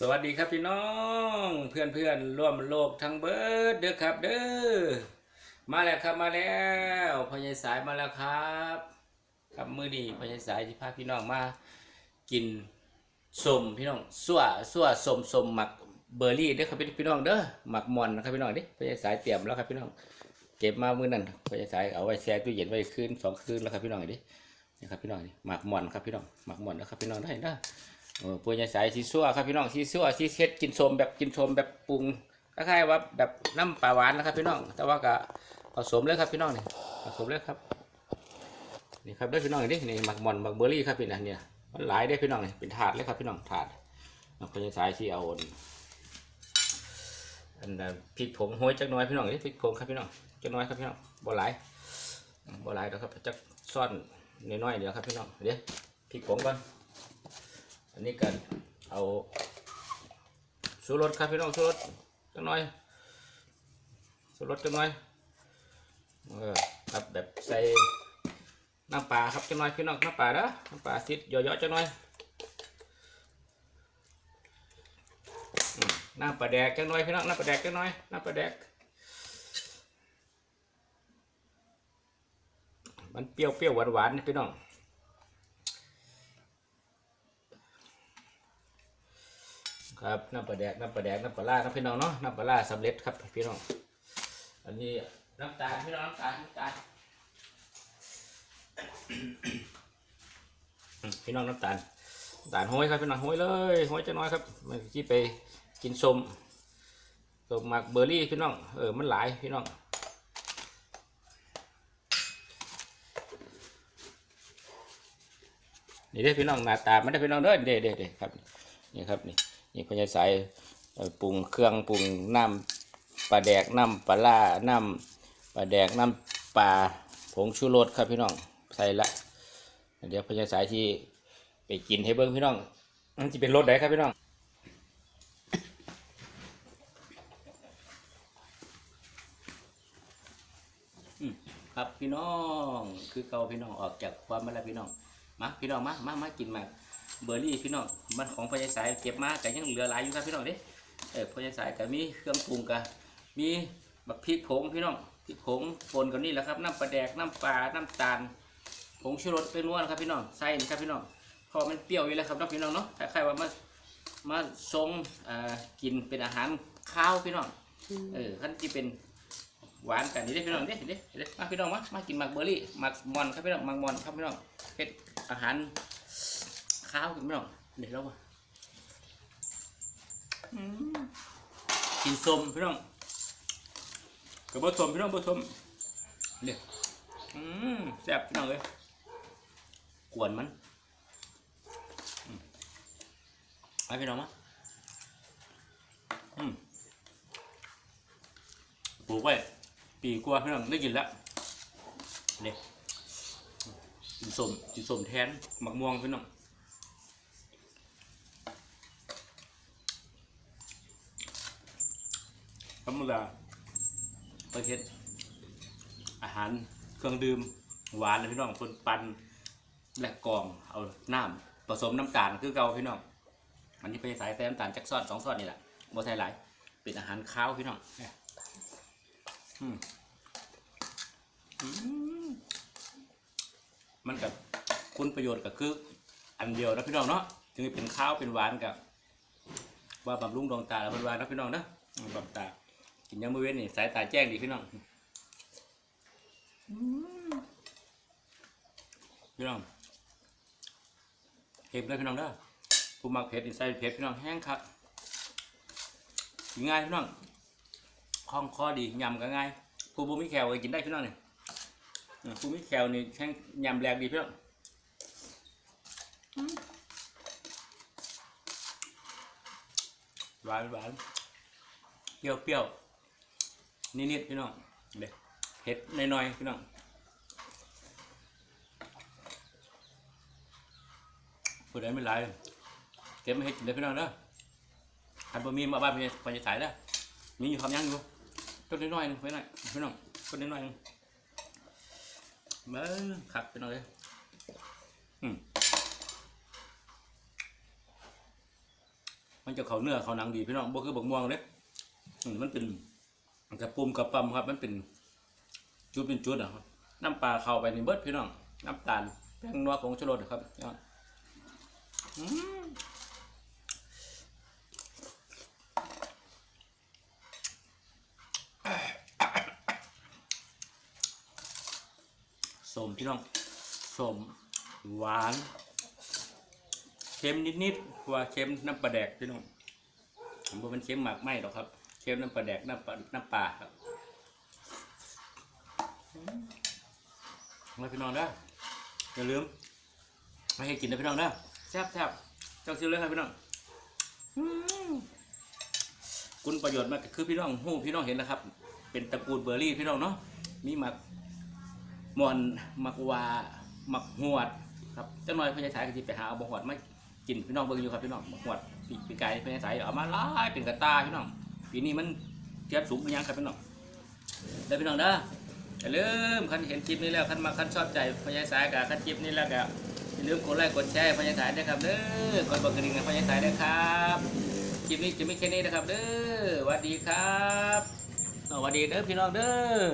สวัสดีครับพี่น้องเพื่อนเพื่อนๆร่วมโลกทั้งเบิร์ดเด้อครับเด้อมาแล้วครับมาแล้วพญายสายมาแล้วครับ ครับมือนี้พญายสายที่พาพี่น้องมากินสมพี่น้องสั่วสั่วสมสมหมักเบอร์รี่เด้อครับพี่น้องเด้อหมักมอนนะครับพี่น้องเด้พญายสายเตรียมแล้วครับพี่น้องเก็บมามือนั้นพญายสายเอาไว้แช่ตู้เย็นไว้คืนสองคืนแล้วครับพี่น้องเด้นี่ครับพี่น้องนี่หมักมอนครับพี่น้องหมักมอนนะครับพี่น้องได้เด้ เออปุยใสายสีซัวครับพี่น้องสีซัวสีเฮ็ดกินสมแบบกินสมแบบปรุงคล้ายๆว่าแบบน้ำปลาหวานนะครับ พี่น้อง แต่ว่าก็ผสมเลยครับพี่น้องนี่ผสมเลยครับนี่ครับเด้พี่น้องนี่นี่หมักมอนหมักเบอร์รี่ครับพี่นะเนี่ยมันหลายได้พี่น้องนี่เป็นถาดเลยครับพี่น้องถาดปุยสายสีเอาอันอันนั้นพริกผงห้อยจักน้อยพี่น้องนี่พริกผงครับพี่น้องจักน้อยครับพี่น้องบ่หลายบ่หลายเดี๋ยวครับจักซ่อนน้อยๆเดี๋ยวครับพี่น้องเดี๋ยวพริกผงก่อน อันนี้กันเอาสูรสครับพี่น้องสูรสจังหน่อยสูรสจังหน่อยเออครับแบบใส่น้ำปลาครับจังหน่อยพี่น้องน้ำปลาเด้อน้ำปลาซิดเยอะๆจังหน่อยน้ำปลาแดกจังหน่อยพี่น้องน้ำปลาแดกจังหน่อยน้ำปลาแดกมันเปรี้ยวเปรี้ยวหวานหวานๆนี่พี่น้อง ครับน้ำปลาแดกน้ำปลาแดกน้ำปลาล่าครับพี่น้องเนาะน้ำปลาล่าสำเร็จครับพี่น้องอันนี้น้ำตาลพี่น้องน้ำตาลน้ำตาลพี่น้องน้ำตาลน้ำตาลห้อยครับพี่น้องห้อยเลยห้อยจะน้อยครับเมื่อกี้ไปกินสมสมหมักเบอร์รี่พี่น้องเออมันหลายพี่น้องนี่เด้พี่น้องหน้าตามันได้พี่น้องเด้อเด้เด้เด้ครับนี่ครับนี่ นี่พญาสายปรุงเครื่องปรุงน้ำปลาแดกน้ำปลาล่าน้ำปลาแดกน้ำปลาผงชูรสครับพี่น้องใส่ละเดี๋ยวพญาสายที่ไปกินให้เบิ้งพี่น้องมันจะเป็นรสไหนครับพี่น้องครับพี่น้องคือเกาพี่น้องออกจากความมาแล้วพี่น้องมาพี่น้องมามามากินมาเบอร์รี่พี่น้อง มันของพญาสายเก็บมาแต่ยังเหลือหลายอยู่ครับพี่น้องเด้เออพญาสายก็มีเครื่องปรุงก็มีบักพริกผงพี่น้องพริกผงปนกับนี่แหละครับน้ำปลาแดกน้ำปลาน้ำตาลผงชูรสเป็นนวลครับพี่น้องใส่นะครับพี่น้องเพอมันเปรี้ยวอยู่แล้วครับเนาะพี่น้องเนาะคล้ายๆว่ามามาทรงอ่ากินเป็นอาหารข้าวพี่น้องเออขั้นที่เป็นหวานกันนี่เด้พี่น้องเด้เด้เด้มาพี่น้องมามากินหมักเบอร์รี่หมักมอนครับพี่น้องหมักมอนครับพี่น้องเป็นอาหารข้าวกินไม่หรอก เดี๋ยวเราอะอืมกินส้มพี่น้องกับบะส้มพี่น้องบะส้มเดี๋ยวอืมแซ่บพี่น้องเลยกวนมันอืมไปพี่น้องมาอืมปลูกไว้ปีกว่าพี่น้องได้กินแล้วเดี๋ยวกินส้มกินส้มแทนหมักม่วงพี่น้อง ธรรมดาประเทศอาหารเครื่องดื่มหวานนะพี่น้องคนปันและกองเอาน้ำผสมน้ำตาลคือเก่าพี่น้อง อันนี้ไปสายแต่น้ำตาลจักซอดสองซอดนี่แหละบ่ใส่หลายเป็นอาหารข้าวพี่น้องอืมมันกับคุณประโยชน์ก็คือ อันเดียวนะพี่น้องเนาะถึงเป็นข้าวเป็นหวานกับ ว่าบำรุงดวงตาและเป็นหวานนะพี่น้องนะบำรุงตา กินยังมือเว้นนี่สายตาแจ้งดีพี่น้องพี่น้องเผ็ดเลยพี่น้องเด้อผู้มักเผ็ดนี่ใส่เผ็ดพี่น้องแห้งครับกินง่ายพี่น้องคล่องคอดียำก็ง่ายผู้บ่มีแคลก็กินได้พี่น้องนี่อ่าผู้มีแคลนี่แห้งยำแรงดีพี่น้องหวานหวานเปรี้ยวเปรี้ยว นิดๆพี่น้องเด็กเห็ดน้อยๆพี่น้องผู้ใดไม่หลายเก็บมาเห็ดกินเลยพี่น้องเด้อหันบะมีมาบ้านพี่ปัญญาสายเด้อมีอยู่คำยังอยู่ต้นน้อยๆหนึงพี่น้องพี่น้องต้นน้อยๆหนึงเบ้อขับพี่น้องเลยอืมมันจะเขาเนื้อเขาหนังดีพี่น้องบ่คือบักม่วงเด้อืมมันเป็น กระปุ่มกระปั๊มครับ มันเป็นจุดเป็นจุดอะครับ น้ำปลาเข้าไปในเบิดพี่น้อง น้ำตาลแป้งนัวผงชูรสครับอืมสมพี่น้องสมหวานเค็มนิดๆว่าเค็มน้ำปลาแดกพี่น้องผมว่ามันเค็มหมากไหมหรอกครับ เค็มน้ำปลาแดกน้ำปลาน้ำปลาครับมาพี่น้องเด้อย่าลืมไม่ให้กินนะพี่น้องเด้อแซ่บแซ่บเจ้าซื้อเลยครับพี่น้องคุณประโยชน์มากคือพี่น้องหู้พี่น้องเห็นนะครับ เป็นตระกูลเบอร์รี่พี่น้องเนาะมีหมักมอนหมักวาหมักหวดครับเจ้าหน่อยพญาสายก็สิไปหาเอาบหวดมากินพี่น้องเบิ่งอยู่ครับพี่น้องบหวดปีปีไก่พญาสายเอามาหลายเป็นกระตาพี่น้อง ปีนี้มันเทียบสูงมันยังครับพี่น้องได้พี่น้องเด้ออย่าลืมคันเห็นคลิปนี้แล้วคันมาคันชอบใจพญาสายกับคันคลิปนี้แล้วก็อย่าลืมกดไลค์กดแชร์พญาสายด้วยครับเด้อกดบอกกระดิ่งให้พญาสายด้วยครับคลิปนี้จะไม่แค่นี้นะครับเด้อสวัสดีครับสวัสดีเด้อพี่น้องเด้อ